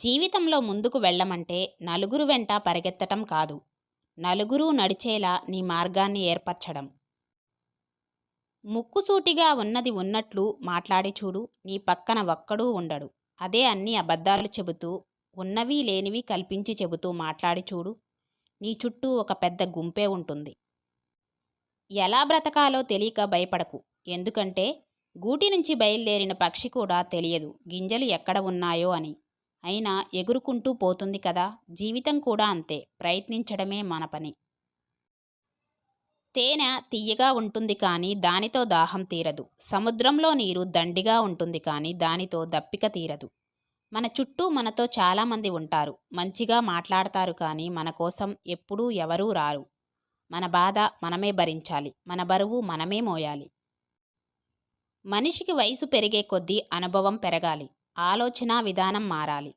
జీవితంలో ముందుకు వెళ్ళమంటే నలుగురు వెంట పరిగెత్తటం కాదు. నలుగురు నడిచేలా నీ మార్గాన్ని ఏర్పరచడం. ముక్కుసూటిగా ఉన్నది ఉన్నట్లు మాట్లాడి చూడు నీ పక్కన ఒక్కడూ ఉండడు. అదే అన్ని అబద్ధాలు చెబుతూ ఉన్నవి లేనివి కల్పించి చెబుతూ మాట్లాడి చూడు నీ చుట్టూ ఒక పెద్ద గుంపే ఉంటుంది. ఎలా బ్రతకాలో తెలియక భయపడకు. ఎందుకంటే గూటి నుంచి బయలుదేరిన పక్షి కూడా తెలియదు గింజలు ఎక్కడ ఉన్నాయో అని. అయినా ఎగురుకుంటూ పోతుంది కదా. జీవితం కూడా అంతే. ప్రయత్నించడమే మన పని. తేనె తియ్యగా ఉంటుంది కానీ దానితో దాహం తీరదు. సముద్రంలో నీరు దండిగా ఉంటుంది కానీ దానితో దప్పిక తీరదు. మన చుట్టూ మనతో చాలామంది ఉంటారు. మంచిగా మాట్లాడతారు కానీ మన కోసం ఎప్పుడూ ఎవరూ రారు. మన బాధ మనమే భరించాలి. మన బరువు మనమే మోయాలి. మనిషికి వయసు పెరిగే కొద్దీ అనుభవం పెరగాలి. ఆలోచన విధానం మారాలి.